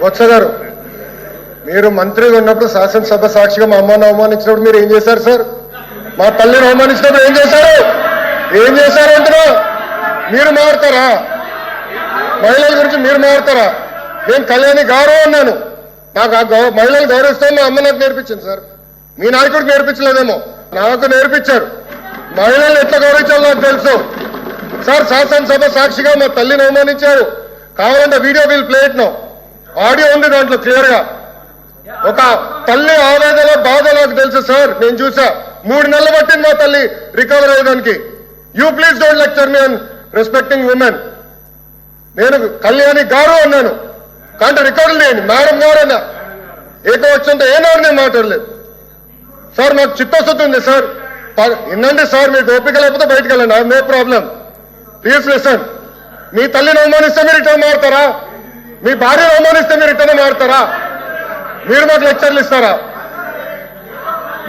బొత్స గారు మీరు మంత్రిగా ఉన్నప్పుడు శాసనసభ సాక్షిగా మా అమ్మను అవమానించినప్పుడు మీరు ఏం చేశారు సార్? మా తల్లిని అవమానించినప్పుడు ఏం చేశారు? ఏం చేశారు అంటున్నా? మీరు మారుతారా? మహిళల గురించి మీరు మారుతారా? నేను కళ్యాణి గౌరవం అన్నాను. నాకు ఆ గౌ మహిళలు గౌరవిస్తాం మా అమ్మ నాకు నేర్పించింది సార్. మీ నాయకుడికి నేర్పించలేదేమో. నాకు నేర్పించారు. మహిళలు ఎట్లా గౌరవించాలో నాకు తెలుసు. సార్ శాసనసభ సాక్షిగా మా తల్లిని అవమానించారు. కావాలంటే video will play no audio ఉంది దాంట్లో క్లియర్గా ఒక తల్లి ఆవేదన బాధ నాకు తెలుసు సార్. నేను చూసా. మూడు నెలలు పట్టింది మా తల్లి recover అయ్యడానికి you please don't lecture me on respecting women నేను కళ్యాణి గారు అన్నాను. కానీ రికార్డు లేని మేడం గారు అన్నా. ఏకవచ్చంతో ఏనాడు నేను మాట్లాడలేదు. సార్ నాకు చిత్తశుద్ధి ఉంది సార్. ప- వినండి సార్ మీకు ఓపిక లేకపోతే బయటకు వెళ్ళండి. నో ప్రాబ్లం ప్లీజ్ లిసన్ మీ తల్లిని అవమానిస్తే మీరు రిటర్న్ మారుతారా? మీ భార్య అవమానిస్తే మీరు రిటర్న్ మారుతారా? మీరు మాకు లెక్చర్లు ఇస్తారా?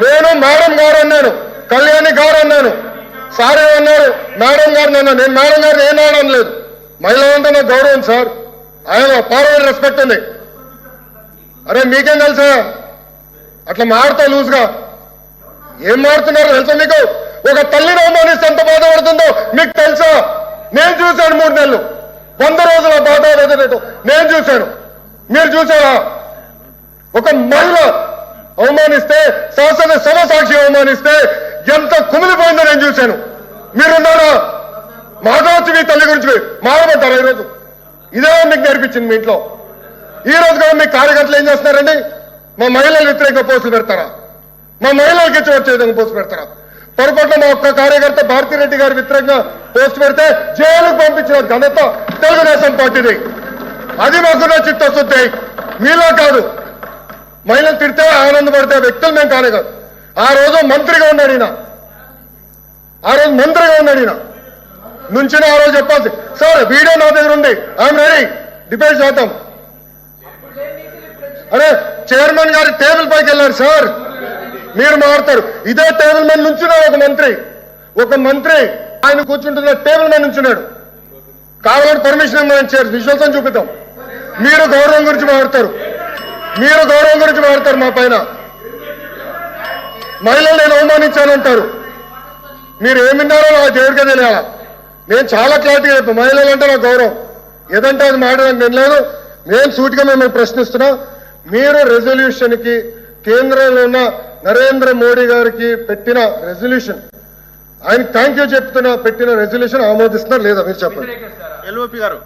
నేను మేడం గారు అన్నాను కళ్యాణి గారు అన్నాను సార్ అన్నారు మేడం గారిని అన్నాను నేను మేడం గారిని ఏం అనడం లేదు. మహిళ నాకు గౌరవం సార్. ఆయన ఫార్వర్డ్ రెస్పెక్ట్ ఉంది. అరే మీకేం తెలుసా? అట్లా మారుతా లూజ్గా. ఏం మారుతున్నారు తెలుసా మీకు? ఒక తల్లిని అవమానిస్తే ఎంత బాధపడుతుందో మీకు తెలుసా? నేను చూశాను మూడు నెలలు. వంద రోజుల బాధ వదిలేదు నేను చూశాను. మీరు చూసారా ఒక మహిళ అవమానిస్తే శాసన సభ సాక్షి అవమానిస్తే ఎంత కుమిలిపోయిందో నేను చూశాను. మీరున్నారా? మాధవచ్చు మీ తల్లి గురించి మారమంటారా ఈరోజు? ఇదే మీకు నేర్పించింది మీ ఇంట్లో. ఈ రోజు కూడా మీ కార్యకర్తలు ఏం చేస్తున్నారండి? మా మహిళలు వ్యతిరేక పోస్టులు పెడతారా? మా మహిళలకి ఇచ్చి వచ్చే విధంగా పోస్ట్ పెడతారా? పొరపాటున మా ఒక్క కార్యకర్త భారతిరెడ్డి గారి వ్యతిరేకంగా పోస్ట్ పెడితే జైలుకు పంపించిన ఘనత తెలుగుదేశం పార్టీది. అది మాకున్న చిత్తశుద్ధి. మీలో కాదు. మహిళలు తిడితే ఆనందపడితే వ్యక్తులు మేము కానే కాదు. ఆ రోజు మంత్రిగా ఉన్నాడు ఈయన. ఆ రోజు మంత్రిగా ఉన్నాడు ఈయన. నుంచి ఆ రోజు చెప్పాల్సి సార్ వీడియో నా దగ్గర ఉంది. I'm ready. డిబేట్ చేద్దాం. అరే చైర్మన్ గారి టేబుల్ పైకి వెళ్ళారు సార్. మీరు మారుతారు. ఇదే టేబుల్ మీద నుంచున్నాడు ఒక మంత్రి. ఒక మంత్రి ఆయన కూర్చుంటున్న టేబుల్ మీద నుంచున్నాడు. కావాలంటే పర్మిషన్ ఇవ్వమని చేయాలి విజువల్స్ చూపిద్దాం. మీరు గౌరవం గురించి మాట్లాడతారు మీరు గౌరవం గురించి మాట్లాడతారు మా పైన. మహిళలు నేను అవమానించానంటారు మీరు ఏమిన్నారో విన్నారో నాకు దేవుడికే తెలియాల? నేను చాలా క్లారిటీగా చెప్పాను. మహిళలు అంటే నా గౌరవం. ఏదంటే అది మాట్లాడడానికి నేను లేదు. మేము సూటిగా మిమ్మల్ని ప్రశ్నిస్తున్నాం. మీరు రెజల్యూషన్కి కేంద్రంలో ఉన్న నరేంద్ర మోడీ గారికి పెట్టిన రెజల్యూషన్. ఆయన థ్యాంక్ యూ చెప్తున్నా పెట్టిన రెజల్యూషన్ ఆమోదిస్తున్నారు లేదా మీరు చెప్పండి. ఎల్ఓపి గారు.